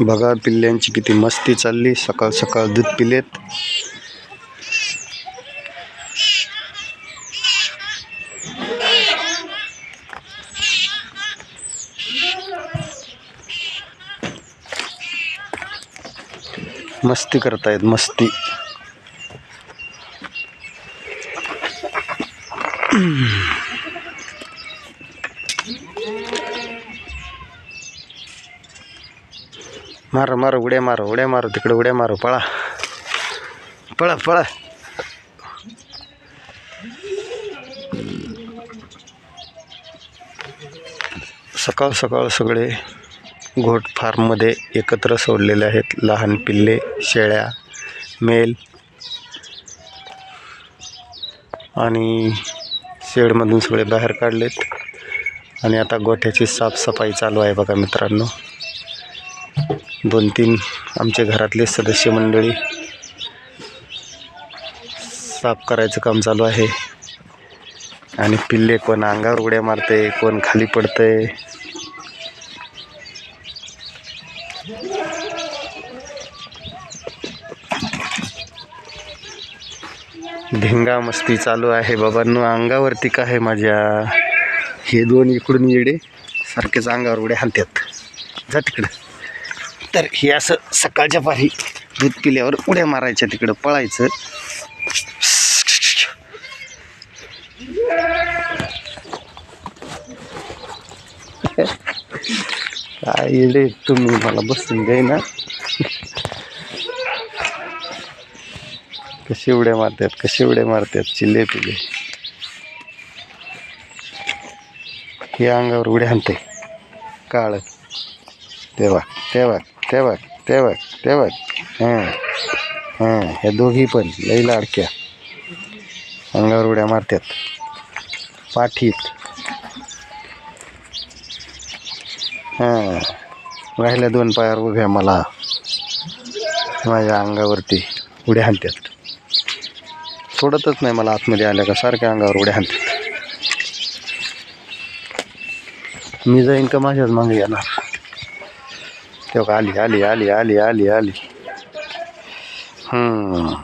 बघा पिल्ल्यांची किती मस्ती चालली. सकाळ सकाळ दूध पिलेत. मस्ती करतायत मस्ती. मारो मारो उड्या मारो उड्या मारो तिकडे उड्या मारो पळा पळा पळा सकाळ सकाळ सगळे घोट फार्ममध्ये एकत्र सोडलेले आहेत लहान पिल्ले शेळ्या मेल आणि शेडमधून सगळे बाहेर काढलेत आणि आता गोठ्याची साफसफाई चालू आहे बघा मित्रांनो दोन तीन आमच्या घरातले सदस्य मंडळी साफ करायचं काम चालू आहे. आणि पिल्ले कोण अंगावर उड्या मारते कोण खाली पडतंय धिंगा मस्ती चालू आहे बाबांनो. अंगावरती काय आहे माझ्या? हे दोन इकडून येडे सारखेच अंगावर उड्या हाणतात जा तिकडं. तर हे असं सकाळच्या पारी दूध पिल्यावर उड्या मारायच्या तिकडं पळायचं. काय रे तुम्ही मला बसून जाई ना कशी उड्या मारतात कशी उड्या मारतात चिल्ले पिले हे अंगावर उड्या आणते. काळ. तेव्हा तेव्हा. तेव्हा तेव्हा तेव्हा. हां हां ह्या दोघी पण लई लाडक्या. अंगावर उड्या मारतात पाठीत. हां राहिल्या दोन पायावर उभ्या मला. माझ्या अंगावरती उड्या हाणतात सोडतच नाही मला आतमध्ये आल्या का सारख्या अंगावर उड्या हाणतात मी जाईन का माझ्याच मागे येणार? तेव्हा आली आली आली आली आली आली हम्म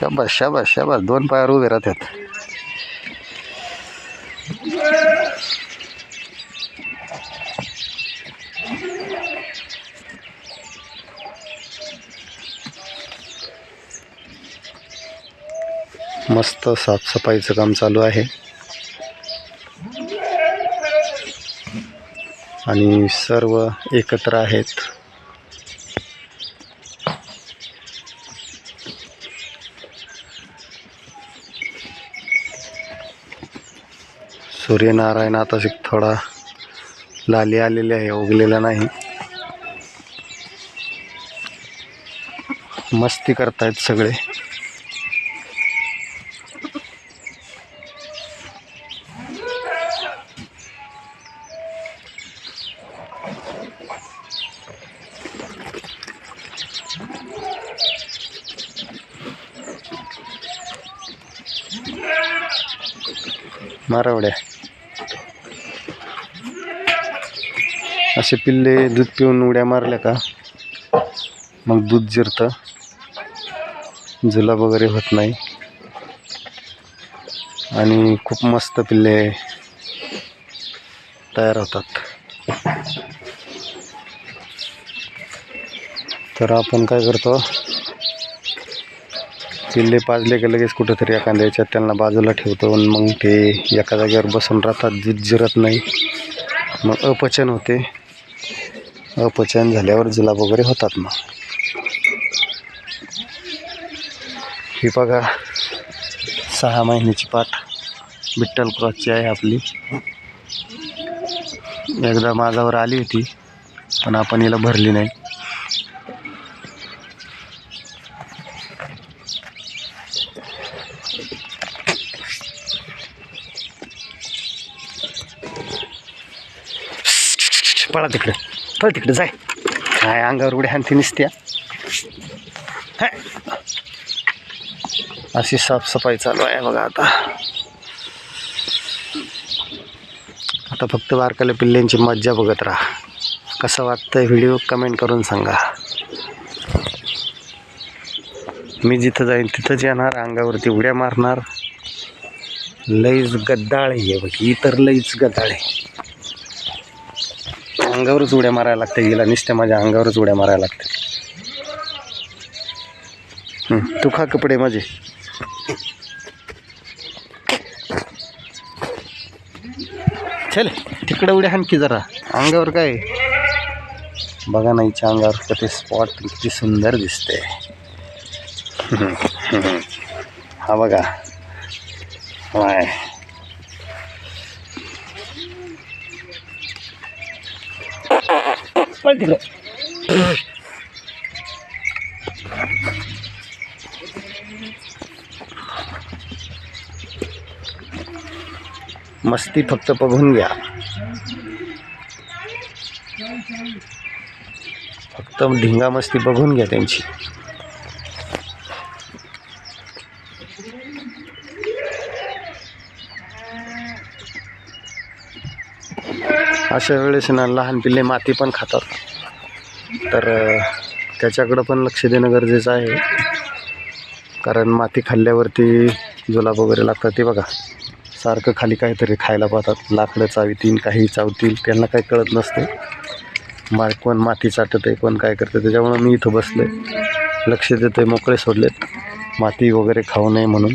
शाबास शाबास शाबास दोन पायावर उभे राहतात. मस्त साफसफाईचं काम चालू आहे. आणि सर्व एकत्र आहेत. सूर्यनारायण आता थोडा लाली आलेली आहे उगलेला नाही. मस्ती करतायत सगळे. मारावड्या. असे पिल्ले दूध पिऊन उड्या मारल्या का? मग दूध जिरतं. जुलाब वगैरे होत नाही. आणि खूप मस्त पिल्ले तयार होतात. तर आपण काय करतो? चिल्ले पाजले की लगेच कुठेतरी एखाद्या याच्यात त्यांना बाजूला ठेवतो आणि मग ते एका जागेवर बसून राहतात दूध जिरत नाही. मग अपचन होते. अपचन झाल्यावर जुलाब वगैरे होतात मग. ही बघा सहा महिन्याची पाठ. विठ्ठल क्रॉसची आहे आपली. एकदा माझ्यावर आली होती पण आपण हिला भरली नाही. पळा तिकडं. पळ तिकडं जाय. काय अंगावर उड्या हानती निसत्या. हाय. अशी साफसफाई चालू आहे बघा आता. आता फक्त बारकाल्या पिल्ल्यांची मज्जा बघत राहा. कसं वाटतं व्हिडिओ कमेंट करून सांगा. मी जिथं जाईन तिथंच येणार अंगावरती उड्या मारणार. लईच गद्दाळ आहे बघ ही तर लईच गद्दाळ. आहे अंगावरच उड्या मारायला लागते हिला निष्ठ्या माझ्या अंगावरच उड्या मारायला लागते. तू खा कपडे माझे. चल तिकडे उड्या आणखी जरा. अंगावर काय? बघा ना हिच्या अंगावर किती स्पॉट किती सुंदर दिसते. हा बघा. पळ तिकडे मस्ती फक्त बघून घ्या. फक्त ढिंगा मस्ती बघून घ्या त्यांची. अशा वेळेस ना लहान पिल्ले माती पण खातात. तर त्याच्याकडं पण लक्ष देणं गरजेचं आहे. कारण माती खाल्ल्यावरती जुलाब वगैरे लागतात ते बघा. सारखं खाली काहीतरी खायला पाहतात. लाकडं चावितील काही चावतील त्यांना काही कळत नसते. मा कोण माती चाटत आहे कोण काय करतं त्याच्यामुळं मी इथं बसले लक्ष देतोय मोकळे सोडलेत. माती वगैरे खाऊ नये म्हणून.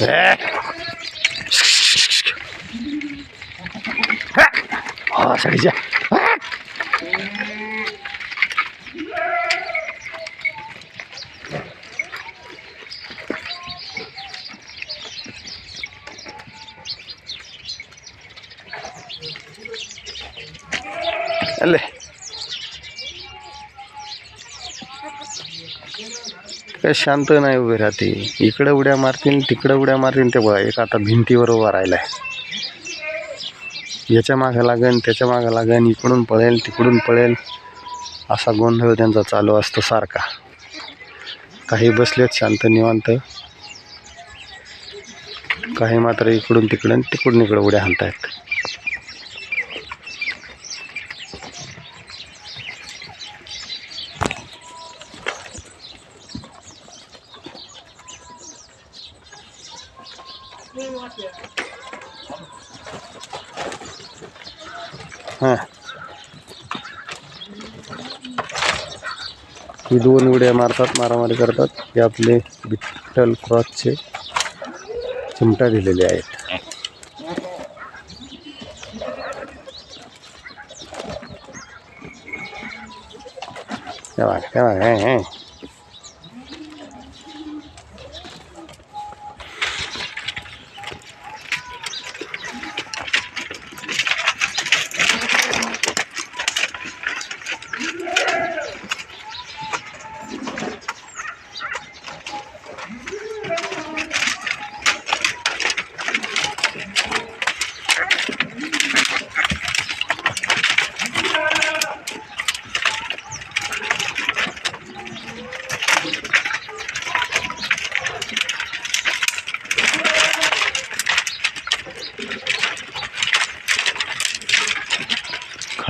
É. Nossa, que dia. അല്ലേ काय शांत नाही उभे राहते. इकडं उड्या मारतील तिकडं उड्या मारतील ते बघा एक आता भिंतीवर उभा राहिला आहे याच्या मागं लागेल त्याच्या मागं लागेल इकडून पळेल तिकडून पळेल असा गोंधळ त्यांचा चालू असतो सारखा. काही बसलेत शांत निवांत. काही मात्र इकडून तिकडून तिकडून इकडं उड्या हाणतायत. ही दोन उड्या मारतात मारामारी करतात. हे आपले विठ्ठल क्रॉसचे चिमटा दिलेले आहेत. त्या तेव्हा त्या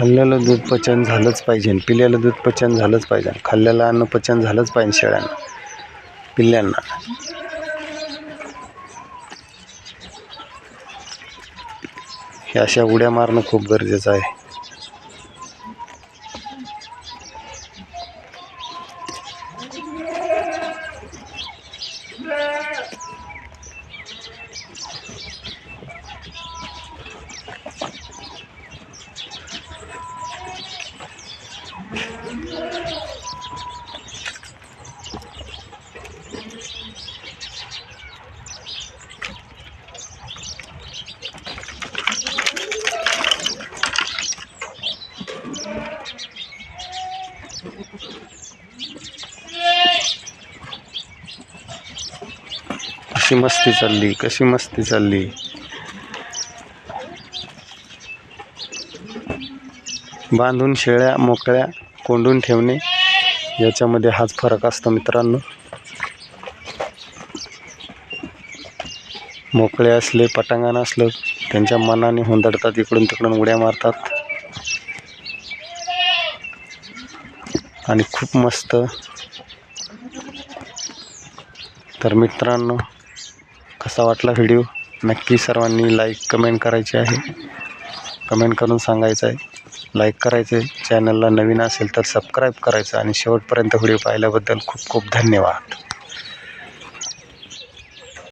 खाल्लेलं दूध पचन झालंच पाहिजे पिलेलं दूध पचन झालंच पाहिजे खाल्लेलं अन्न पचन झालंच पाहिजे शेळ्यांना पिल्ल्यांना. हे अशा उड्या मारणं खूप गरजेचं आहे. कशी मस्ती चालली कशी मस्ती चालली? बांधून शेळ्या मोकळ्या कोंडून ठेवणे याच्यामध्ये हाच फरक असतो मित्रांनो. मोकळे असले पटांगण असलं त्यांच्या मनाने हुंदडतात इकडून तिकडून उड्या मारतात. आणि खूप मस्त. तर मित्रांनो कसा वाटला व्हिडिओ नक्की सर्वांनी लाईक कमेंट करायची आहे. कमेंट करून सांगायचं आहे. लाईक करायचं. आहे चॅनलला नवीन असेल तर सबस्क्राईब करायचं. आणि शेवटपर्यंत व्हिडिओ पाहिल्याबद्दल खूप खूप धन्यवाद.